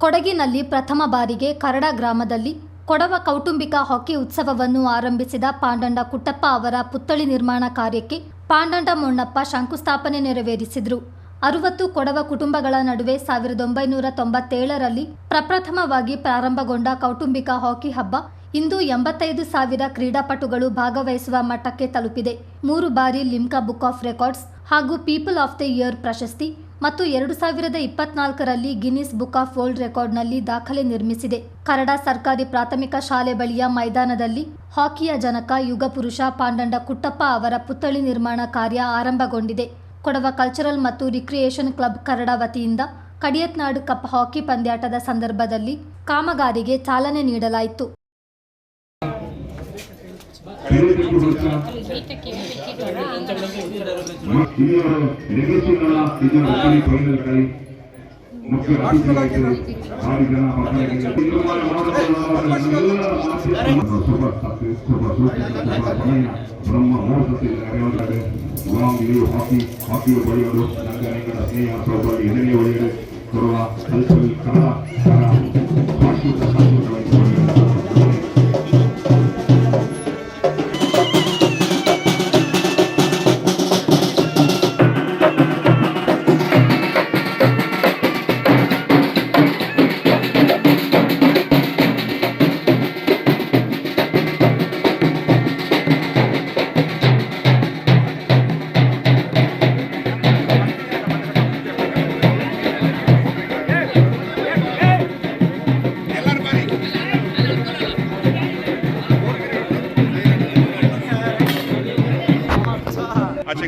ಕೊಡಗಿನಲ್ಲಿ ಪ್ರಥಮ ಬಾರಿಗೆ ಕರಡ ಗ್ರಾಮದಲ್ಲಿ ಕೊಡವ ಕೌಟುಂಬಿಕ ಹಾಕಿ ಉತ್ಸವವನ್ನು ಆರಂಭಿಸಿದ ಪಾಂಡಂಡ ಕುಟ್ಟಪ್ಪ ಅವರ ಪುತ್ಥಳಿ ನಿರ್ಮಾಣ ಕಾರ್ಯಕ್ಕೆ ಪಾಂಡಂಡ ಮೊಣ್ಣಪ್ಪ ಶಂಕುಸ್ಥಾಪನೆ ನೆರವೇರಿಸಿದರು. ಅರುವತ್ತು ಕೊಡವ ಕುಟುಂಬಗಳ ನಡುವೆ ಸಾವಿರದ ಒಂಬೈನೂರ ತೊಂಬತ್ತೇಳರಲ್ಲಿ ಪ್ರಪ್ರಥಮವಾಗಿ ಪ್ರಾರಂಭಗೊಂಡ ಕೌಟುಂಬಿಕ ಹಾಕಿ ಹಬ್ಬ ಇಂದು ಎಂಬತ್ತೈದು ಸಾವಿರ ಕ್ರೀಡಾಪಟುಗಳು ಭಾಗವಹಿಸುವ ಮಟ್ಟಕ್ಕೆ ತಲುಪಿದೆ. ಮೂರು ಬಾರಿ ಲಿಮ್ಕಾ ಬುಕ್ ಆಫ್ ರೆಕಾರ್ಡ್ಸ್ ಹಾಗೂ ಪೀಪಲ್ ಆಫ್ ದ ಇಯರ್ ಪ್ರಶಸ್ತಿ ಮತ್ತು ಎರಡು ಸಾವಿರದ ಇಪ್ಪತ್ನಾಲ್ಕರಲ್ಲಿ ಗಿನ್ನಿಸ್ ಬುಕ್ ಆಫ್ ವರ್ಲ್ಡ್ ರೆಕಾರ್ಡ್ನಲ್ಲಿ ದಾಖಲೆ ನಿರ್ಮಿಸಿದೆ. ಕರಡ ಸರ್ಕಾರಿ ಪ್ರಾಥಮಿಕ ಶಾಲೆ ಬಳಿಯ ಮೈದಾನದಲ್ಲಿ ಹಾಕಿಯ ಜನಕ ಯುಗಪುರುಷ ಪಾಂಡಂಡ ಕುಟ್ಟಪ್ಪ ಅವರ ಪುತ್ಥಳಿ ನಿರ್ಮಾಣ ಕಾರ್ಯ ಆರಂಭಗೊಂಡಿದೆ. ಕೊಡವ ಕಲ್ಚರಲ್ ಮತ್ತು ರಿಕ್ರಿಯೇಷನ್ ಕ್ಲಬ್ ಕರಡ ವತಿಯಿಂದ ಕಡಿಯತ್ನಾಡು ಕಪ್ ಹಾಕಿ ಪಂದ್ಯಾಟದ ಸಂದರ್ಭದಲ್ಲಿ ಕಾಮಗಾರಿಗೆ ಚಾಲನೆ ನೀಡಲಾಯಿತು. ಹಿರಿಯರ ನಡೆಯುತ್ತಾರೆ ಗುಲಾಮ್ ಇಳಿಯು ಹಾಕಿ ನಂಗನಿಗಳ ಸ್ನೇಹ ಸೌಭಾಗ್ಯ ಎದೆಯ ಒಡೆಯಲು ಕೊಡುವ ಕಲ್ಚರಲ್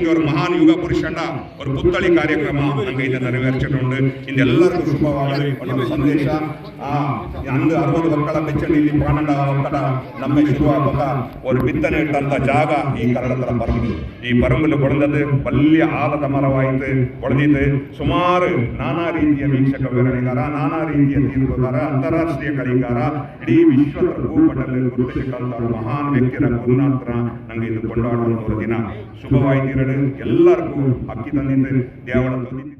ರೀತಿ ಅವ್ರ ಮಹಾನ್ ಯುಗ ಪುರುಷನ ಅವ್ರ ಪುತ್ಥಳಿ ಕಾರ್ಯಕ್ರಮ ಹಂಗೈತೆ ನೆರವೇರಿಸಿಕೊಂಡು ಇದೆಲ್ಲರಿಗೂ ಶುಭವಾಗಲಿ ಒಂದು ಸಂದೇಶ ಅಂದು ಅರವತ್ತು ಮಕ್ಕಳ ಬೆಚ್ಚಣಿಯಲ್ಲಿ ಪನ್ನಡ ಒಕ್ಕಡ ನಮ್ಮ ಶುಭ ಮಗ ಅವ್ರು ಬಿತ್ತನೆ ಇಟ್ಟಂತ ಜಾಗ ಈ ಕರಡತರ ಪರಂಗು ಈ ಪರಂಗಲು ಕೊಡದದು ಬಲ್ಲಿಯ ಆಲದ ಮರವಾಯಿತು ಕೊಡದಿದ್ದು ಸುಮಾರು ನಾನಾ ರೀತಿಯ ವೀಕ್ಷಕ ವಿವರಣೆಗಾರ ನಾನಾ ರೀತಿಯ ತೀರ್ಪುಗಾರ ಅಂತಾರಾಷ್ಟ್ರೀಯ ಕಲಿಗಾರ ಇಡೀ ವಿಶ್ವದ ಭೂಪಟದಲ್ಲಿ ಗುರುತಿಸಿದಂತಹ ಮಹಾನ್ ವ್ಯಕ್ತಿಯ ಗುರುನಾಥರ ನಂಗೆ ಇದು ಕೊಂಡಾಡುವಂತಹ ದಿನ ಶುಭವಾಯಿತಿರಡು ಎಲ್ಲರಿಗೂ ಹಕ್ಕಿ ತಂದಿದ್ದು ದೇವಳ ತಂದಿದ್ದು